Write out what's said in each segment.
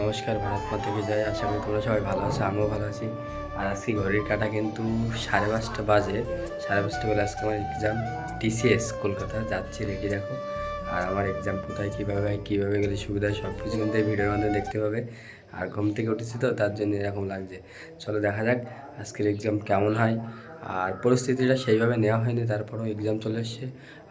নমস্কার, ভারত মা থেকে যাই আশা করি তোমরা সবাই ভালো আছো, আমিও ভালো আছি। আর আজকে ঘড়ির কাটা কিন্তু সাড়ে পাঁচটা বাজে। সাড়ে পাঁচটা বলে আজকে আমার এক্সাম টিসিএস কলকাতা। যাচ্ছি রেডি দেখো। আর আমার এক্সাম কোথায়, কীভাবে হয়, কীভাবে গেলে সুবিধা সব কিছু কিন্তু এই ভিডিওর মাধ্যমে দেখতে পাবে। আর ঘুম থেকে উঠেছি তো, তার জন্য এরকম লাগছে। চলো দেখা যাক আজকের এক্সাম কেমন হয়। আর পরিস্থিতিটা সেইভাবে নেওয়া হয়নি, তারপরেও এক্সাম চলে এসছে।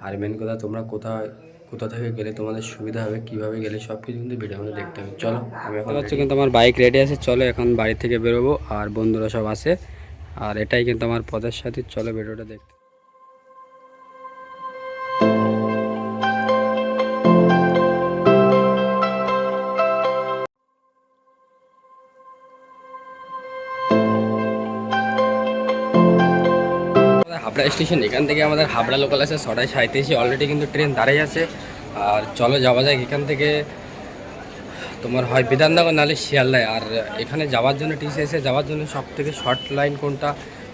আর মেন কথা, তোমরা কোথায় কোথা থেকে গেলে তোমাদের সুবিধা হবে কীভাবে গেলে সব কিছু কিন্তু ভিডিও আমাদের দেখতে হবে। চলো আমি এখন হচ্ছে কিন্তু আমার বাইক রেডি আছে চলো এখন বাড়ি থেকে বেরোবো আর বন্ধুরা সব আছে। আর এটাই কিন্তু আমার পদের সাথে চলো ভিডিওটা দেখতে। হাবড়া স্টেশন, এখান থেকে আমাদের হাবড়া লোকাল আছে ছটায় সাঁত্রিশে অলরেডি কিন্তু ট্রেন দাঁড়িয়ে আছে। আর চলো যাওয়া যায় এখান থেকে তোমার হয় বিধাননগর, নাহলে শিয়ালদায়। আর এখানে যাওয়ার জন্য টিসিএসে যাওয়ার জন্য সব থেকে শর্ট লাইন কোনটা?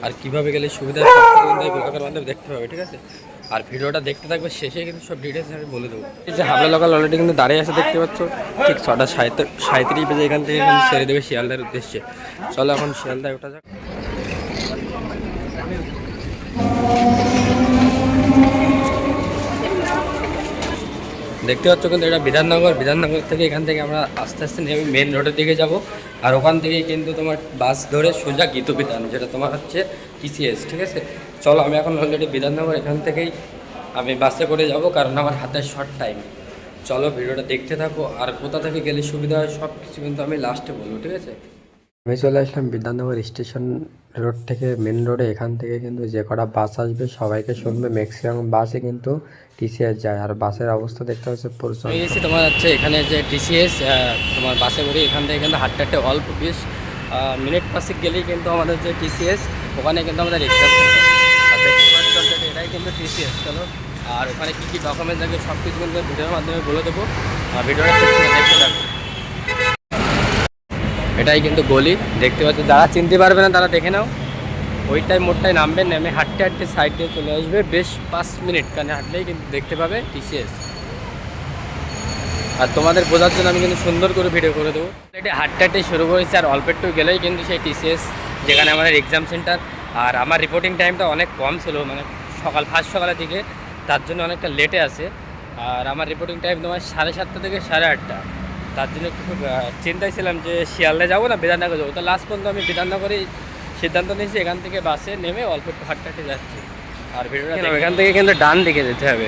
আর কীভাবে গেলে সুবিধা এই মাধ্যমে দেখতে পাবে ঠিক আছে? আর ভিডিওটা দেখতে থাকবে, শেষে কিন্তু সব ডিটেলস আমি বলে দেবো। যে হাবড়া লোকাল অলরেডি কিন্তু দাঁড়িয়ে আছে, দেখতে পাচ্ছ? ঠিক ছটা সাঁত্রিশ বেজে এখান থেকে ছেড়ে দেবে শিয়ালদার উদ্দেশ্যে। চলো এখন শিয়ালদায় ওঠা যাক। দেখতে পাচ্ছ কিন্তু এটা বিধাননগর। বিধাননগর থেকে এখান থেকে আমরা আস্তে আস্তে নেমে মেন রোডের দিকে যাব। আর ওখান থেকে কিন্তু তোমার বাস ধরে সোজা গীত বিধান, যেটা তোমার হচ্ছে টিসিএস ঠিক আছে? চলো, আমি এখন অলরেডি বিধাননগর এখান থেকেই আমি বাসে করে যাব, কারণ আমার হাতে শর্ট টাইম চলো, ভিডিওটা দেখতে থাকো, আর কোথা থেকে গেলে সুবিধা হয় সব কিছু কিন্তু আমি লাস্টে বলব, ঠিক আছে? আমি চলে আসলাম বিদ্যানগর স্টেশন রোড থেকে মেন রোডে এখান থেকে কিন্তু যে কটা বাস আসবে সবাইকে শুনবে। ম্যাক্সিমাম বাসে কিন্তু টিসিএস যায়। আর বাসের অবস্থা দেখতে হচ্ছে প্রচুর এসেছি তোমার হচ্ছে এখানে যে টিসিএস তোমার বাসে করে এখান থেকে কিন্তু হাঁটতে হাঁটতে অল্প বেশ মিনিট পাশে গেলেই কিন্তু আমাদের যে টিসিএস ওখানে কিন্তু আমাদের এক্সাম এটাই কিন্তু টিসিএস চলো। আর ওখানে কী কী ডকুমেন্টস লাগবে সব কিছু কিন্তু ভিডিওর মাধ্যমে বলে দেবো। ভিডিওটা দেখতে থাকো এটাই কিন্তু গলি। দেখতে পাচ্ছ, যারা চিনতে পারবে না, তারা দেখে নাও। ওইটাই মোড়টায় নামবে, নেমে হাঁটতে হাঁটতে সাইড দিয়ে চলে আসবে। বেশ পাঁচ মিনিট কানে হাঁটলেই কিন্তু দেখতে পাবে টিসিএস আর তোমাদের বোঝার জন্য আমি কিন্তু সুন্দর করে ভিডিও করে দেবো। এটা হাঁটতে হাঁটতে শুরু করেছে আর অল্প একটু গেলেই কিন্তু সেই টিসিএস যেখানে আমাদের এক্সাম সেন্টার আর আমার রিপোর্টিং টাইমটা অনেক কম ছিল মানে সকাল ফার্স্ট সকালের দিকে। তার জন্য অনেকটা লেটে আছে। আর আমার রিপোর্টিং টাইম তোমার সাড়ে সাতটা থেকে সাড়ে আটটা। তার জন্য চিন্তায় ছিলাম যে শিয়ালদা যাব না বিধাননগর যাব। তো লাস্ট পর্যন্ত আমি বিধাননগরেই সিদ্ধান্ত নিয়েছি এখান থেকে বাসে নেমে অল্প একটু হাঁটতে যাচ্ছি। আর ভিডিওটা এখান থেকে কিন্তু ডান দিকে যেতে হবে।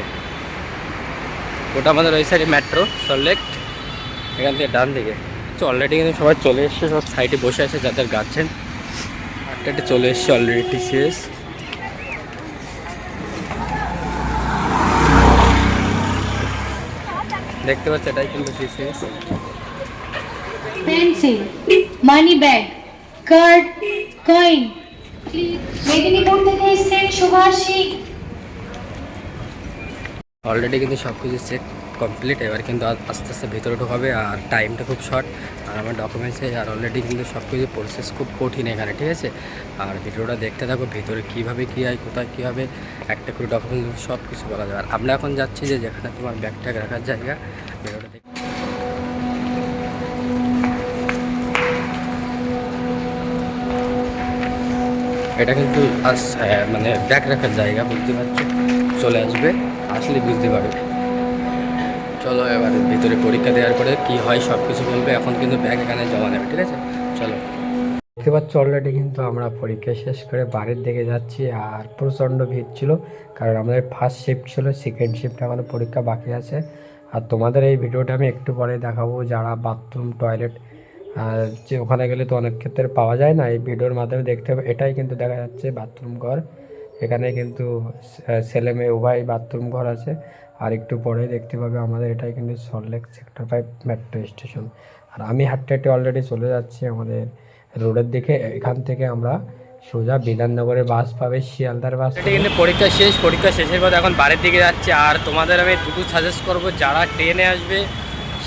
ওটা আমাদের ওই সাইডে মেট্রো সল্লেক এখান থেকে ডান দিকে। তো অলরেডি কিন্তু সবাই চলে এসছে সব সাইডে বসে আছে যাদের গাচ্ছেন হাঁটতে চলে এসছে অলরেডি টিসিএস দেখতে পাচ্ছ এটাই কিন্তু TCS pencil money bag card coin Medinipur থেকে এসেছেন সুভাষী। অলরেডি কিন্তু সব কিছু চেক কমপ্লিট এবার কিন্তু আস্তে আস্তে ভিতরে ঢোকাবে আর টাইমটা খুব শর্ট আর আমার ডকুমেন্টসে আর অলরেডি কিন্তু সব কিছু প্রসেস খুব কঠিন এখানে, ঠিক আছে? আর ভিডিওটা দেখতে থাকো, ভিতরে কীভাবে কী হয়, কোথায় কী হবে, একটা করে ডকুমেন্ট সব কিছু বলা যাবে। আর আমরা এখন যাচ্ছি যে যেখানে তোমার ব্যাগ রাখার জায়গা ভিডিওটা দেখ। এটা কিন্তু মানে ব্যাগ রাখার জায়গা, বুঝতে পারছ? চলে আসবে, আসলে বুঝতে পারবে। চলো এবার ভিতরে পরীক্ষা দেওয়ার পরে কি হয় সব কিছু বলবে, এখন কিন্তু ব্যাগ এখানে জমা নেবে, ঠিক আছে? চলো। দেখতে পাচ্ছ অলরেডি কিন্তু আমরা পরীক্ষা শেষ করে বাড়ির দিকে যাচ্ছি, আর প্রচণ্ড ভিড় ছিল, কারণ আমাদের ফার্স্ট শিফট ছিল সেকেন্ড শিফট এখনও পরীক্ষা বাকি আছে। আর তোমাদের এই ভিডিওটা আমি একটু পরে দেখাবো, যারা বাথরুম টয়লেট যে ওখানে গেলে তো অনেক ক্ষেত্রে পাওয়া যায় না, এই ভিডিওর মাধ্যমে দেখতে হবে, এটাই কিন্তু দেখা যাচ্ছে বাথরুম ঘর। এখানে কিন্তু ছেলে মেয়ে উভয় বাথরুম ঘর আছে। আর একটু পরে দেখতে পাবে আমাদের এটাই কিন্তু Salt Lake sector five metro station আর আমি হাঁটতে হাঁটতে অলরেডি চলে যাচ্ছি আমাদের রোডের দিকে। এখান থেকে আমরা সোজা বিধাননগরের বাস পাবে, শিয়ালদার বাস এটা কিন্তু পরীক্ষা শেষ। পরীক্ষা শেষের পর এখন বাড়ির দিকে যাচ্ছে। আর তোমাদের আমি দুটো সাজেস্ট করব, যারা ট্রেনে আসবে,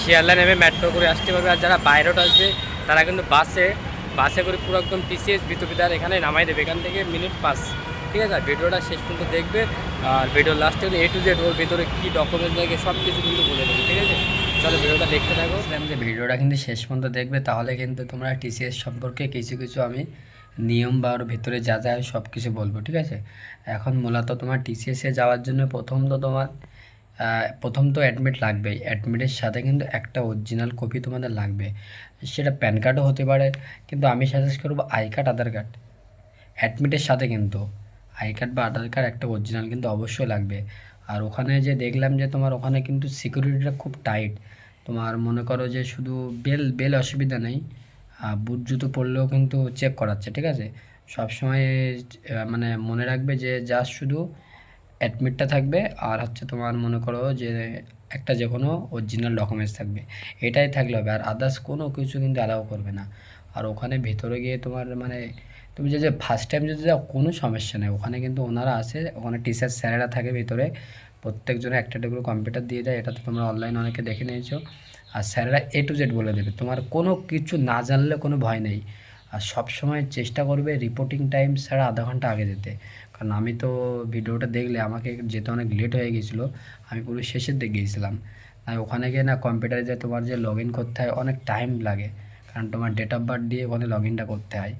শিয়ালদা নেমে মেট্রো করে আসতে পারবে। আর যারা বাইরেট আসবে, তারা কিন্তু বাসে বাসে করে পুরো একদম টিসিএস বিদ্যুৎবিদার এখানে নামাই দেবে। এখান থেকে মিনিট পাস ঠিক আছে, আর ভিডিওটা শেষ পর্যন্ত দেখবে, আর ভিডিও লাস্টে এ টু জেড ওর ভিতরে কী ডকুমেন্টস লাগে সব কিছু কিন্তু বলে দেবে, ঠিক আছে? চলো ভিডিওটা দেখতে থাকো। যে ভিডিওটা কিন্তু শেষ পর্যন্ত দেখবে, তাহলে কিন্তু তোমরা টিসিএস সম্পর্কে কিছু কিছু আমি নিয়ম বা ওর ভিতরে যা যা সব কিছু বলব, ঠিক আছে? এখন মূলত তোমার টিসিএসে যাওয়ার জন্য প্রথম তো তোমার প্রথম তো অ্যাডমিট লাগবেই। অ্যাডমিটের সাথে কিন্তু একটা অরিজিনাল কপি তোমাদের লাগবে। সেটা প্যান কার্ডও হতে পারে, কিন্তু আমি সাজেস্ট করব আই কার্ড আধার কার্ড অ্যাডমিটের সাথে কিন্তু। আই কার্ড বা আধার কার্ড একটা অরিজিনাল কিন্তু অবশ্যই লাগবে। আর ওখানে যে দেখলাম যে তোমার ওখানে কিন্তু সিকিউরিটিটা খুব টাইট তোমার মনে করো যে শুধু বেল বেল অসুবিধা নেই। বুট জুতো পরলেও কিন্তু চেক করাচ্ছে, ঠিক আছে? সবসময় মানে মনে রাখবে যে জাস্ট শুধু অ্যাডমিটটা থাকবে। আর হচ্ছে তোমার মনে করো যে একটা যে কোনো অরিজিনাল ডকুমেন্টস থাকবে। এটাই থাকলে হবে। আর আদার্স কোনো কিছু কিন্তু অ্যালাউ করবে না। আর ওখানে ভেতরে গিয়ে তোমার মানে তুমি যে ফার্স্ট টাইম যদি যাও, কোনো সমস্যা নেই। ওখানে কিন্তু ওনারা আসে, ওখানে টিচার স্যারেরা থাকে ভিতরে। প্রত্যেকজনে একটা করে কম্পিউটার দিয়ে দেয়। এটা তো তোমরা অনলাইন অনেকে দেখে নিয়েছো। আর স্যারেরা এ টু জেড বলে দেবে। তোমার কোনো কিছু না জানলে কোনো ভয় নেই। আর সব সময় চেষ্টা করবে রিপোর্টিং টাইম ছাড়া আধা ঘণ্টা আগে যেতে। কারণ আমি তো ভিডিওটা দেখলে আমাকে যেতে অনেক লেট হয়ে গেছিল। আমি পুরো শেষের দিকে গিয়েছিলাম আর ওখানে গিয়ে না কম্পিউটারে যে তোমার যে লগ ইন করতে হয়, অনেক টাইম লাগে। কারণ তোমার ডেট অফ বার্থ দিয়ে ওখানে লগ ইনটা করতে হয়।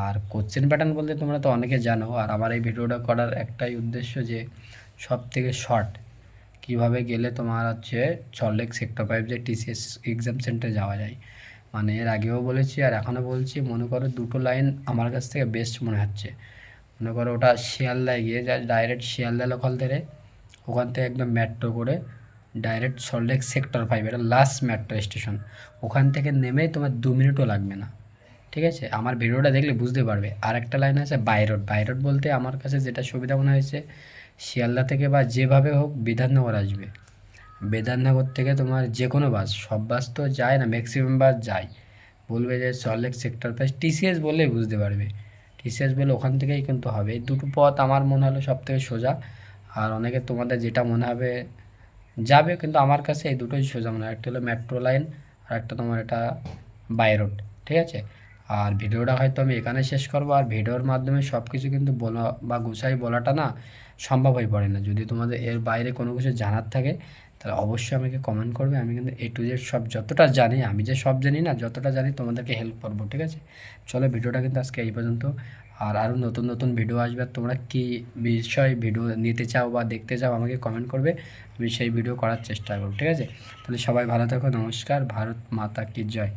আর কোশ্চেন প্যাটার্ন বলতে তোমরা তো অনেকে জানো, আর আমার এই ভিডিওটা করার একটাই উদ্দেশ্য যে সব থেকে শর্ট কীভাবে গেলে তোমার হচ্ছে সল্টলেক সেক্টর ফাইভ যে টিসিএস এক্সাম সেন্টারে যাওয়া যায়। মানে এর আগেও বলেছি আর এখনও বলছি, মনে করো দুটো লাইন আমার কাছ থেকে বেস্ট মনে হচ্ছে। মনে করো ওটা শিয়ালদায় গিয়ে যা ডাইরেক্ট শিয়ালদা লোকাল থেকে ওখান থেকে একদম মেট্রো করে ডাইরেক্ট সল্টলেক সেক্টর ফাইভ এটা লাস্ট মেট্রো স্টেশন ওখান থেকে নেমেই তোমার দু মিনিটও লাগবে না। ঠিক আছে? আমার ভিডিওটা দেখলে বুঝতে পারবে। আর একটা লাইন আছে বাইরোড বাইরোড বলতে আমার কাছে যেটা সুবিধা মনে হয়েছে, শিয়ালদা থেকে বা যেভাবে হোক বিধাননগর আসবে। বিধাননগর থেকে তোমার যে কোনো বাস, সব বাস তো যায় না ম্যাক্সিমাম বাস যায়। বলবে যে সল্টলেক সেক্টর প্রাইস টিসিএস বললেই বুঝতে পারবে। টিসিএস বলে ওখান থেকেই কিন্তু হবে। এই দুটো পথ আমার মনে হলো সব থেকে সোজা। আর অনেকে তোমাদের যেটা মনে হবে, যাবে, কিন্তু আমার কাছে এই দুটোই সোজা মনে হয়। একটা হলো মেট্রো লাইন আর একটা তোমার এটা বাই রোড ঠিক আছে? আর ভিডিওটা হয়তো আমি এখানে শেষ করব। আর ভিডিওর মাধ্যমে সব কিছু কিন্তু বলা বা গুছাই বলাটা না সম্ভব হয়ে পড়ে না। যদি তোমাদের এর বাইরে কোনো কিছু জানার থাকে, তাহলে অবশ্যই আমাকে কমেন্ট করবে। আমি কিন্তু এ টু জেড সব যতটা জানি, আমি যে সব জানি না, যতটা জানি তোমাদেরকে হেল্প করব, ঠিক আছে? চলো ভিডিওটা কিন্তু আজকে এই পর্যন্ত। আর আরও নতুন নতুন ভিডিও আসবে, আর তোমরা কী বিষয় ভিডিও নিতে চাও বা দেখতে চাও আমাকে কমেন্ট করবে। আমি সেই ভিডিও করার চেষ্টা করব, ঠিক আছে? তাহলে সবাই ভালো থাকো, নমস্কার। ভারত মাতা কি জয়।